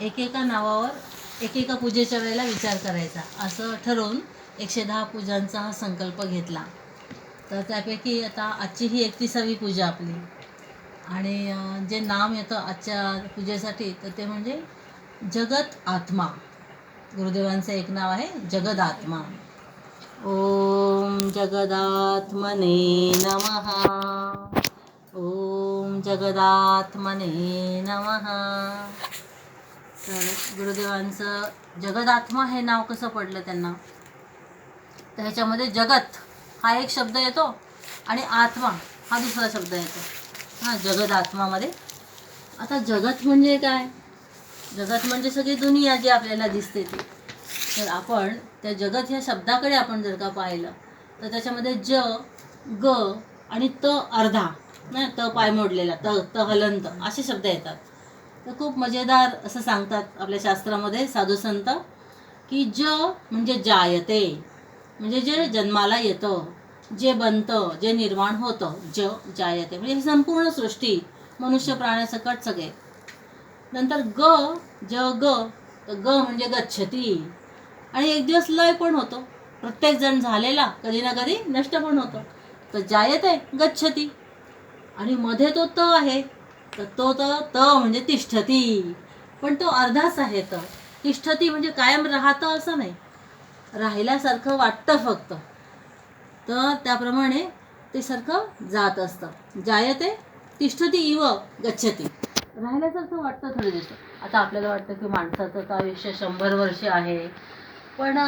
एकेका नावावर एकेका पूजेच्या वेळेला विचार करायचा. असं ठरवून एकशे दहा पूजांचा हा संकल्प घेतला. तर त्यापैकी आता आजची ही एकतीसावी पूजा आपली. आणि जे नाम येतं आजच्या पूजेसाठी तर ते म्हणजे जगत आत्मा. गुरुदेवांचं एक नाव आहे जगद आत्मा. ओम जगदात्मने नमः. ओम जगदात्मने नमः. तर गुरुदेवांचं जगदात्मा हे नाव कसं पडलं त्यांना? तर ह्याच्यामध्ये जगत हा एक शब्द येतो आणि आत्मा हा दुसरा शब्द येतो. हां जगद आत्मामध्ये. आता जगत म्हणजे काय? जगत म्हणजे सगळी दुनिया जी आपल्याला दिसते ती. तर आपण त्या जगत ह्या शब्दाकडे आपण जर का पाहिलं तर त्याच्यामध्ये ज ग आणि त अर्धा नाही त पाय मोडलेला त त हलंत असे शब्द येतात. तर खूप मजेदार असं सांगतात आपल्या शास्त्रामध्ये साधू संत की ज म्हणजे जायते म्हणजे जे जन्माला येतं जे बनतं जे निर्माण होतं ज जायते. म्हणजे ही संपूर्ण सृष्टी मनुष्य प्राण्यासकट सगळे. नंतर ग ज ग ग म्हणजे गच्छती. आणि एक दिवस लय पण होतो. प्रत्येक जण झालेला कधी ना कधी नष्ट पण होतो. तर जायते गच्छती. आणि मध्ये तो त आहे. तर तो तर त म्हणजे तिष्ठती. पण तो अर्धाच आहे तर तिष्ठती म्हणजे कायम राहतं असं नाही. राहिल्यासारखं वाटतं फक्त. तर त्याप्रमाणे ते सारखं जात असतं. जायते तिष्ठती इव गच्छती. राहिल्यासारखं वाटतं थोडं दिवस. आता आपल्याला वाटतं की माणसाचं तर आयुष्य शंभर वर्ष आहे. पण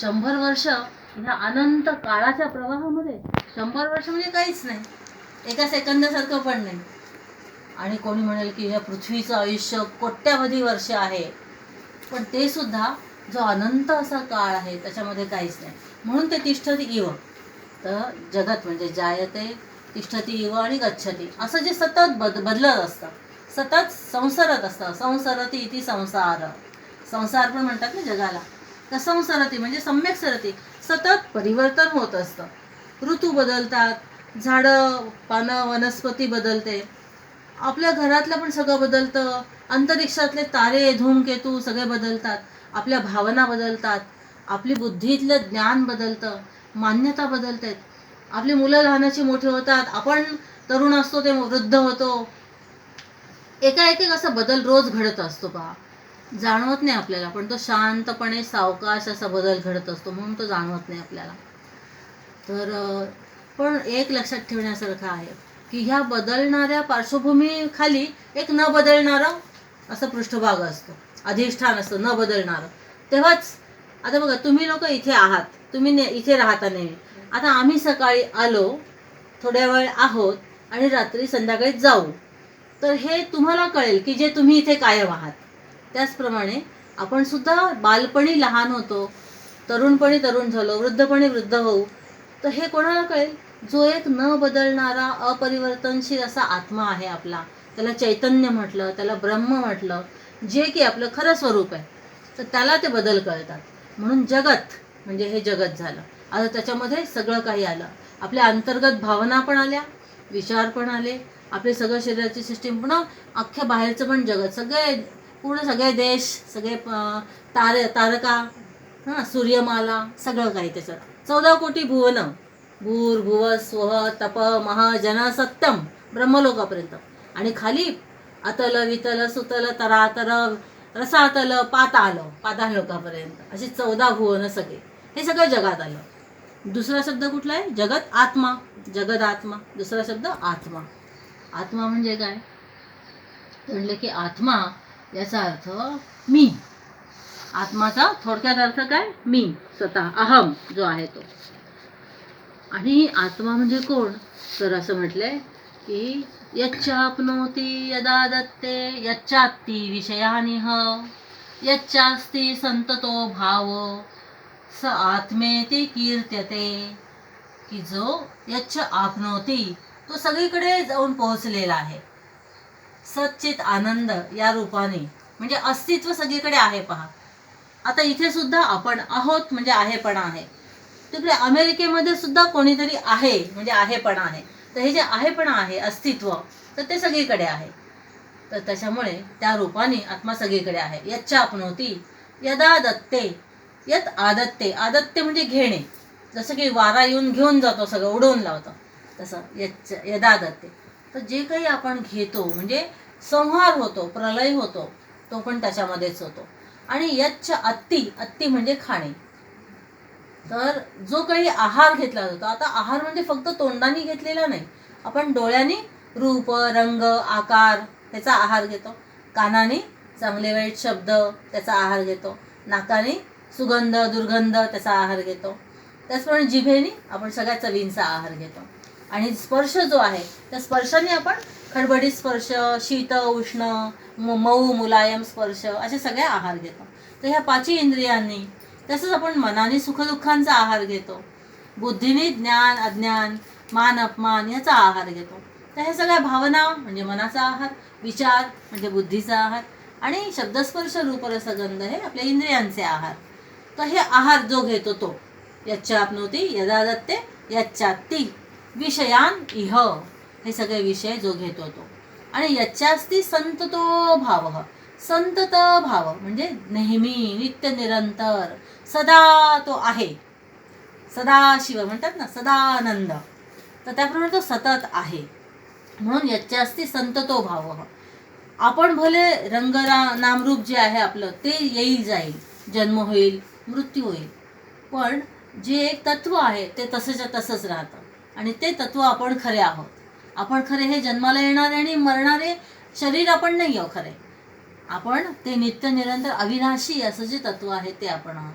शंभर वर्ष ह्या अनंत काळाच्या प्रवाहामध्ये शंभर वर्ष म्हणजे काहीच नाही. एका सेकंदासारखं पण नाही. आणि कोणी म्हणेल की ह्या पृथ्वीचं आयुष्य कोट्यावधी वर्ष आहे. पण ते सुद्धा जो अनंत असा काळ आहे त्याच्यामध्ये काहीच नाही. म्हणून ते तिष्ठती इव. तर जगत म्हणजे जायते तिष्ठती इव आणि गच्छती. असं जे सतत बद बदलत असतं. सतत संसारत असतं. संसरती इति संसार. संसार पण म्हणतात ना जगाला. तर संसरती म्हणजे सम्यक सरती. सतत परिवर्तन होत असतं. ऋतू बदलतात. झाडं पानं वनस्पती बदलते. आपल्या घरातलं पण सगळं बदलतं. अंतरिक्षातले तारे धूमकेतू सगळे बदलतात. आपल्या भावना बदलतात. आपली बुद्धीतलं ज्ञान बदलतं. मान्यता बदलतात. आपली मुलं लहानाची मोठी होतात. आपण तरुण असतो ते वृद्ध होतो. एका एक असा बदल रोज घडत असतो पहा. जाणवत नाही आपल्याला पण तो शांतपणे सावकाश असा बदल घडत असतो म्हणून तो जाणवत नाही आपल्याला. तर पण एक लक्षात ठेवण्यासारखं आहे. की ह्या बदलणाऱ्या पार्श्वभूमीखाली एक न बदलणारं असं पृष्ठभाग असतो. अधिष्ठान असतं न बदलणारं. तेव्हाच आता बघा तुम्ही लोक इथे आहात. तुम्ही ने इथे राहता नेहमी. आता आम्ही सकाळी आलो थोड्या वेळ आहोत आणि रात्री संध्याकाळी जाऊ. तर हे तुम्हाला कळेल की जे तुम्ही इथे कायम आहात. त्याचप्रमाणे आपण सुद्धा बालपणी लहान होतो तरुणपणी तरुण झालो वृद्धपणी वृद्ध होऊ. तर हे कोणाला कळेल? जो एक न बदलणारा अपरिवर्तनशील असा आत्मा आहे आपला. त्याला चैतन्य म्हटलं त्याला ब्रह्म म्हटलं जे की आपलं खरं स्वरूप आहे. तर त्याला ते बदल कळतात. म्हणून जगत म्हणजे हे जगत झालं. आता त्याच्यामध्ये सगळं काही आलं. आपल्या अंतर्गत भावना पण आल्या विचार पण आले. आपले सगळं शरीराची सिस्टीम पुन्हा अख्ख्या बाहेरचं पण जगत. सगळे पूर्ण सगळे देश सगळे तारे तारका हां सूर्यमाला सगळं काही त्याच्यात. चौदा कोटी भुवनं. भूर भुव स्वह तप मह जन सत्यम ब्रह्मलोकापर्यंत. आणि खाली अतल वितल सुतल तरातर रसातल पाताल पाताळ लोकापर्यंत अशी चौदा भुवन सगळे. हे सगळं जगात आलं. दुसरा शब्द कुठला आहे? जगत आत्मा. जगद आत्मा. दुसरा शब्द आत्मा. आत्मा म्हणजे काय? म्हणलं की आत्मा याचा अर्थ मी. आत्माचा थोडक्यात अर्थ काय? मी. स्वतः अहम जो आहे तो. आणि आत्मा म्हणजे कोण? तर असं म्हटलंय की यच्चाप्नोती यदा दत्ते यच्चात्ती विषयानिह यच्चास्ति संततो भाव स आत्मेती कीर्त्यते. की जो यच्छ आपनोती तो सगळीकडे जाऊन पोहोचलेला आहे. सच्चित आनंद या रूपाने म्हणजे अस्तित्व सगळीकडे आहे पहा. आता इथे सुद्धा आपण आहोत म्हणजे आहेपणा आहे. तिकडे अमेरिकेमध्ये सुद्धा कोणीतरी आहे म्हणजे आहेपणा आहे. तर हे जे आहेपणा आहे अस्तित्व तर ते सगळीकडे आहे. तर त्याच्यामुळे त्या रूपाने आत्मा सगळीकडे आहे. यच्छा आपणवती यदा दत्ते यत आदत्ते. आदत्ते म्हणजे घेणे. जसं की वारा येऊन घेऊन जातो सगळं उडवून लावतो. तसं यच्च यदा दत्ते तर जे काही आपण घेतो म्हणजे संहार होतो प्रलय होतो तो पण त्याच्यामध्येच होतो. आणि यच्छ अत्ती अत्ती म्हणजे खाणे. तर जो काही आहार घेतला जातो आता आहार म्हणजे फक्त तोंडाने घेतलेला नाही. आपण डोळ्यांनी रूप रंग आकार त्याचा आहार घेतो. कानाने चांगले वाईट शब्द त्याचा आहार घेतो. नाकाने सुगंध दुर्गंध त्याचा आहार घेतो. त्याचप्रमाणे जिभेने आपण सगळ्या चवींचा आहार घेतो. आणि स्पर्श जो आहे त्या स्पर्शाने आपण खडबडीत स्पर्श शीत उष्ण म- मऊ मुलायम स्पर्श असे सगळे आहार घेतो. तर ह्या पाचही इंद्रियांनी तसंच आपण मनाने सुखदुःखांचा आहार घेतो. बुद्धीने ज्ञान अज्ञान मान अपमान याचा आहार घेतो. तर ह्या सगळ्या भावना म्हणजे मनाचा आहार विचार म्हणजे बुद्धीचा आहार आणि शब्दस्पर्श रूपरसगंध हे आपल्या इंद्रियांचे आहार. तर हे आहार जो घेतो तो. यच्चाप्नोती यदा दत्ते ती विषयान इह. हे सगळे विषय जो घेतो तो. आणि यच्चास्ती संततो भाव. संतत भाव म्हणजे नेहमी नित्य निरंतर सदा तो आहे. सदा शिव म्हणतात ना सदानंद. तर त्याप्रमाणे तो सतत आहे. म्हणून याच्या असती संततो भाव. आपण भले रंगरा नामरूप जे आहे आपलं ते येईल जाईल. जन्म होईल मृत्यू होईल. पण जे एक तत्व आहे ते तसंच्या तसंच राहतं. आणि ते तत्व आपण खरे आहोत. आपण खरे हे जन्माला येणारे आणि मरणारे शरीर आपण नाही आहोत खरे. आपण ते नित्य निरंतर अविनाशी असं जे तत्व आहे ते आपण आहोत.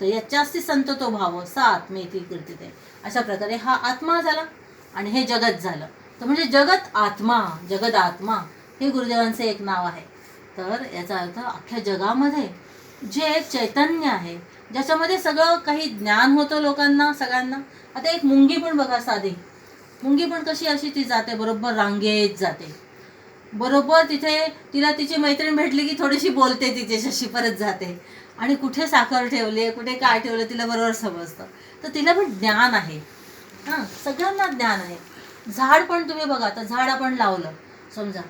तर याच्यास्ती संत तो भाव सा आत्मेती कीर्तिते अशा प्रकारे हा आत्मा झाला आणि हे जगत झालं. तर म्हणजे जगत आत्मा जगत आत्मा हे गुरुदेवांचे एक नाव आहे. तर याचा अर्थ अख्ख्या जगामध्ये जे एक चैतन्य आहे ज्याच्यामध्ये सगळं काही ज्ञान होतं लोकांना सगळ्यांना. आता एक मुंगी पण बघा साधी. मुंगी पण कशी अशी ती जाते बरोबर रांगेत जाते. बरोबर तिथे तिला तिची मैत्रीण भेटली की थोडीशी बोलते तिच्याशी परत जाते. आणि कुठे साखर ठेवली कुठे काय ठेवलं तिला बरोबर समजतं. तर तिला पण ज्ञान आहे. हां सगळ्यांना ज्ञान आहे. झाड पण तुम्ही बघा तर झाड आपण लावलं समजा.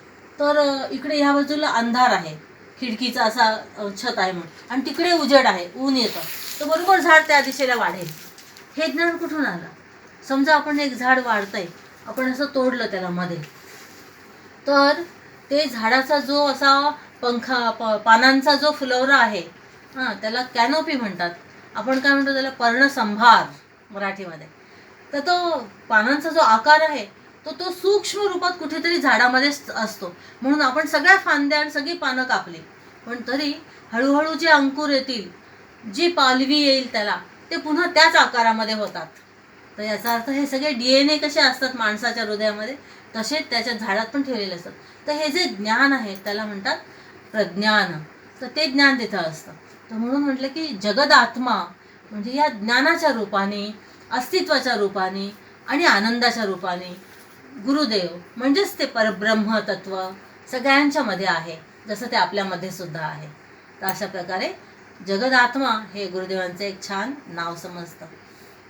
तर इकडे ह्या बाजूला अंधार आहे. खिडकीचा असा छत आहे म्हणून. आणि तिकडे उजेड आहे ऊन येतं. तर बरोबर झाड त्या दिशेला वाढेल. हे ज्ञान कुठून आलं? समजा आपण एक झाड वाढतंय आपण असं तोडलं त्याला मध्ये. तर ते झाडाचा जो असा पंखा प पानांचा जो फुलवरा आहे हां त्याला कॅनोपी म्हणतात. आपण काय म्हणतो त्याला? पर्णसंभार मराठीमध्ये. तर तो पानांचा जो आकार आहे तो तो सूक्ष्म रूपात कुठेतरी झाडामध्ये असतो. म्हणून आपण सगळ्या फांद्या आणि सगळी पानं कापली. पण तरी हळूहळू जे अंकुर येतील जी पालवी येईल त्याला ते पुन्हा त्याच आकारामध्ये होतात. तर याचा अर्थ हे सगळे डी एन ए कसे असतात माणसाच्या हृदयामध्ये तसेच त्याच्या झाडात पण ठेवलेले असतात. तर हे जे ज्ञान आहे त्याला म्हणतात प्रज्ञान. तर ते ज्ञान तिथं असतं. तर म्हणून म्हटलं की जगद आत्मा म्हणजे या ज्ञानाच्या रूपाने अस्तित्वाच्या रूपाने आणि आनंदाच्या रूपाने गुरुदेव म्हणजेच ते परब्रह्म तत्व सगळ्यांच्या मध्ये आहे जसं ते आपल्यामध्ये सुद्धा आहे. तर अशा प्रकारे जगदात्मा हे गुरुदेवांचं एक छान नाव समजतं.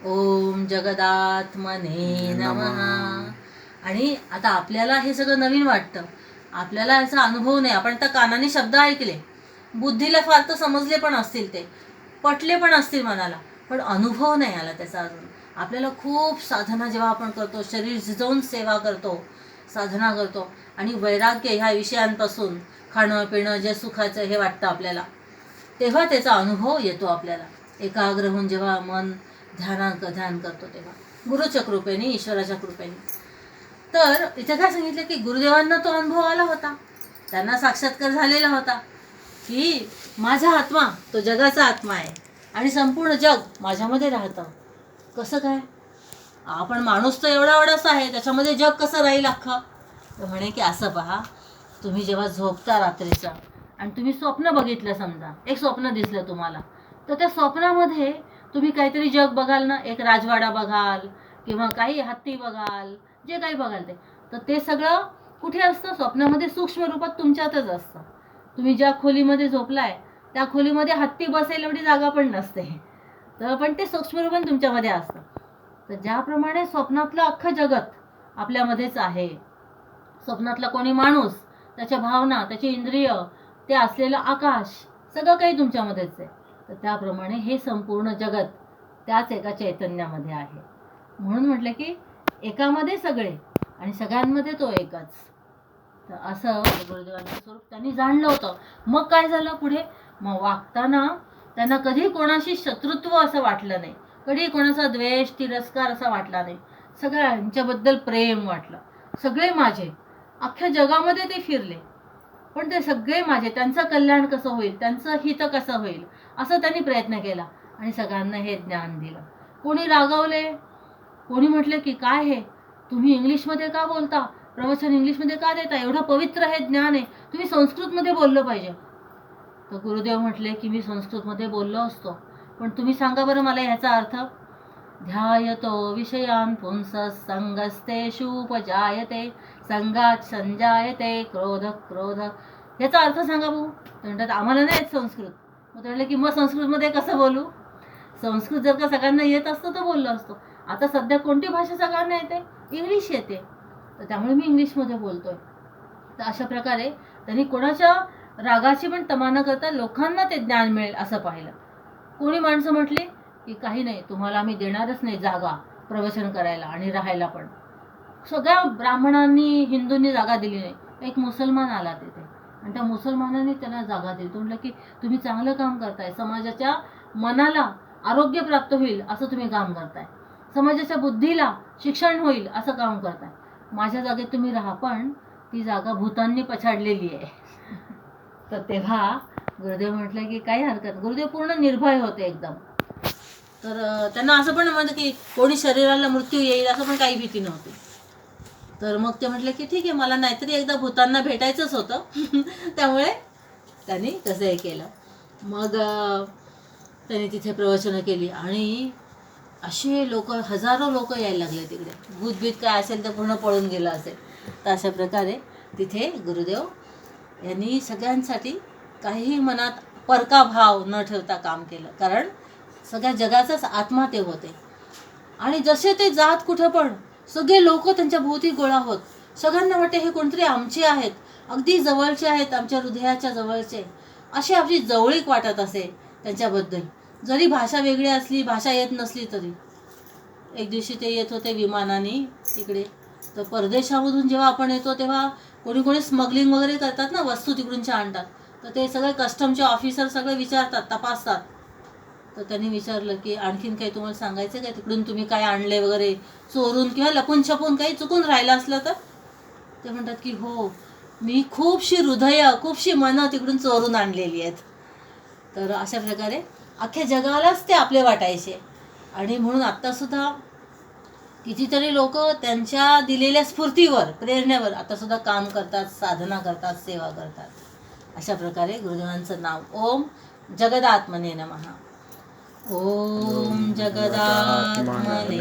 ओम जगदात्मने नमः. आणि आता आपल्याला हे सगळं नवीन वाटतं. आपल्याला याचा अनुभव नाही. आपण आता कानाने शब्द ऐकले. बुद्धीला फार तर समजले पण असतील ते. पटले पण असतील मनाला. पण अनुभव नाही आला त्याचा अजून. आपल्याला खूप साधना जेव्हा आपण करतो शरीर झिजवून सेवा करतो साधना करतो. आणि वैराग्य ह्या विषयांपासून खाणं पिणं जे सुखाचं हे वाटतं आपल्याला तेव्हा त्याचा अनुभव येतो आपल्याला. एकाग्र होऊन जेव्हा मन ध्याना ध्यान करतो तेव्हा. गुरुच्या कृपेने ईश्वराच्या कृपेने तर इथे काय सांगितलं की गुरुदेवांना तो अनुभव आला होता. त्यांना साक्षात्कार झालेला होता की माझा आत्मा तो जगाचा आत्मा आहे आणि संपूर्ण जग माझ्यामध्ये राहतं. कसं काय? आपण माणूस तर एवढा एवढाच आहे त्याच्यामध्ये जग कसं राहील अख्खं? तर म्हणे की असं पहा तुम्ही जेव्हा झोपता रात्रीचं आणि तुम्ही स्वप्न बघितलं समजा एक स्वप्न दिसलं तुम्हाला तर त्या स्वप्नामध्ये तुम्ही काहीतरी जग बघाल ना एक राजवाडा बघाल किंवा काही हत्ती बघाल जे काही बघाल ते. तर ते सगळं कुठे असतं? स्वप्नामध्ये सूक्ष्म रूपात तुमच्यातच असतं. तुम्ही ज्या खोलीमध्ये झोपलाय त्या खोलीमध्ये हत्ती बसेल एवढी जागा पण नसते. तर पण ते सूक्ष्म रूपात तुमच्यामध्ये असतं. तर ज्याप्रमाणे स्वप्नातलं अख्खं जगत आपल्यामध्येच आहे स्वप्नातला कोणी माणूस त्याच्या भावना त्याची इंद्रिय ते असलेलं आकाश सगळं काही तुमच्यामध्येच आहे. तर त्याप्रमाणे हे संपूर्ण जगत त्याच एका चैतन्यामध्ये आहे. म्हणून म्हटलं की एकामध्ये सगळे आणि सगळ्यांमध्ये तो एकच. तर असं गुरुदेवांचं स्वरूप त्यांनी जाणलं होतं. मग काय झालं पुढे? मग वागताना त्यांना कधी कोणाशी शत्रुत्व असं वाटलं नाही. कधी कोणाचा द्वेष तिरस्कार असा वाटला नाही. सगळ्यांच्याबद्दल प्रेम वाटलं. सगळे माझे. अख्ख्या जगामध्ये ते फिरले. पण ते सगळे माझे त्यांचं कल्याण कसं होईल त्यांचं हित कसं होईल असं त्यांनी प्रयत्न केला. आणि सगळ्यांना हे ज्ञान दिलं. कोणी रागवले? कोणी म्हटले की काय हे? तुम्ही इंग्लिशमध्ये का बोलता? प्रवचन इंग्लिशमध्ये का देता? एवढं पवित्र हे ज्ञान आहे. तुम्ही संस्कृतमध्ये बोललं पाहिजे. तर गुरुदेव म्हटले की मी संस्कृतमध्ये बोललो असतो. पण तुम्ही सांगा बरं मला ह्याचा अर्थ. ध्यायतो विषयान् पुंस संगस्तेषुपजायते संगात संजायते क्रोध क्रोध. ह्याचा अर्थ सांगा भाऊ ते म्हणतात आम्हाला नाही येत संस्कृत. मग ते म्हटलं की मग संस्कृतमध्ये कसं बोलू? संस्कृत जर का सगळ्यांना येत असतं तर बोललो असतो. आता सध्या कोणती भाषा सगळ्यांना येते? इंग्लिश येते. तर त्यामुळे मी इंग्लिशमध्ये बोलतोय. तर अशा प्रकारे त्यांनी कोणाच्या रागाची पण तमा न करता लोकांना ते ज्ञान मिळेल असं पाहिलं. कोणी माणसं म्हटली की काही नाही तुम्हाला आम्ही देणारच नाही जागा प्रवचन करायला आणि राहायला पण. सगळ्या ब्राह्मणांनी हिंदूंनी जागा दिली नाही. एक मुसलमान आला तिथे. आणि त्या मुसलमानांनी त्यांना जागा दिली. तो म्हटलं की तुम्ही चांगलं काम करताय. समाजाच्या मनाला आरोग्य प्राप्त होईल असं तुम्ही काम करताय. समाजाच्या बुद्धीला शिक्षण होईल असं काम करताय. माझ्या जागेत तुम्ही राहा पण ती जागा भूतांनी पछाडलेली आहे. तर तेव्हा गुरुदेव म्हटलं की काही हरकत गुरुदेव पूर्ण निर्भय होते एकदम. तर त्यांना असं पण म्हणतं की कोणी शरीराला मृत्यू येईल असं पण काही भीती नव्हती. तर मग ते म्हटले की ठीक आहे मला नाहीतरी एकदा भूतांना भेटायचंच होतं. त्यामुळे त्यांनी तसं हे केलं. मग त्यांनी तिथे प्रवचनं केली आणि असे लोक हजारो लोक यायला लागले तिकडे. भूतभीत काय असेल तर पूर्ण पळून गेलं असेल. तर अशा प्रकारे तिथे गुरुदेव यांनी सगळ्यांसाठी काहीही मनात परका भाव न ठेवता काम केलं. कारण सगळ्या जगाचाच आत्मा ते होते. आणि जसे ते जात कुठं पण सगळे लोक त्यांच्या भोवती गोळा होत. सगळ्यांना वाटते हे कोणतरी आमचे आहेत. अगदी जवळचे आहेत आमच्या हृदयाच्या जवळचे. अशी आपली जवळीक वाटत असे त्यांच्याबद्दल. जरी भाषा वेगळी असली भाषा येत नसली तरी. एक दिवशी ते येत होते विमानाने इकडे तर परदेशामधून जेव्हा आपण येतो तेव्हा कोणी कोणी स्मगलिंग वगैरे करतात ना वस्तू तिकडूनच्या आणतात. तर ते सगळे कस्टमचे ऑफिसर सगळे विचारतात तपासतात. तर त्यांनी विचारलं की आणखीन काही तुम्हाला सांगायचं काय तिकडून तुम्ही काय आणले वगैरे? चोरून किंवा लपून छपून काही चुकून राहिलं असलं तर? ते म्हणतात की हो मी खूपशी हृदय खूपशी मनं तिकडून चोरून आणलेली आहेत. तर अशा प्रकारे अख्ख्या जगालाच ते आपले वाटायचे. आणि म्हणून आत्तासुद्धा कितीतरी लोक त्यांच्या दिलेल्या स्फूर्तीवर प्रेरणेवर आतासुद्धा काम करतात साधना करतात सेवा करतात. अशा प्रकारे गुरुदेवांचं नाव ओम जगदात्मने नमः. ओम जगदात्मने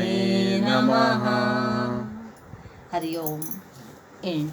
नमः। हरि ओम। एंड